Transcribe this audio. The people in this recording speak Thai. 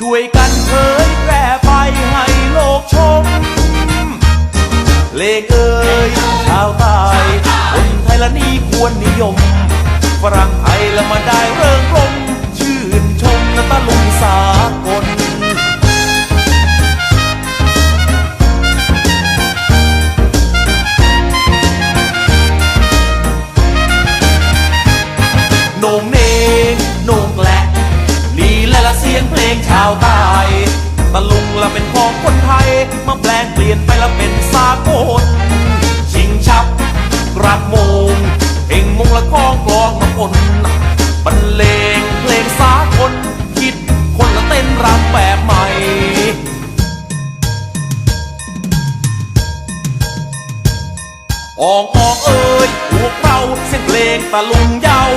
ช่วยกันเผยแพร่ไปให้โลกชม เลขเอ่ยชาวใต้คนไทยละนี่ควรนิยม ฝรั่งไทยละมาได้เริงรมชื่นชมและตะลุงสา ละเสียงเพลงชาวใต้ตะลุงละเป็นของคนไทย มาแปลงเปลี่ยนไปละเป็นสากลชิงชับกระโมงเพลงมงละคองกลองมาคนบรรเลงเพลงสากลคิดคนละเต้นรำแบบใหม่อองอองเอ้ยพวกเราเสียงเพลงตะลุงยาว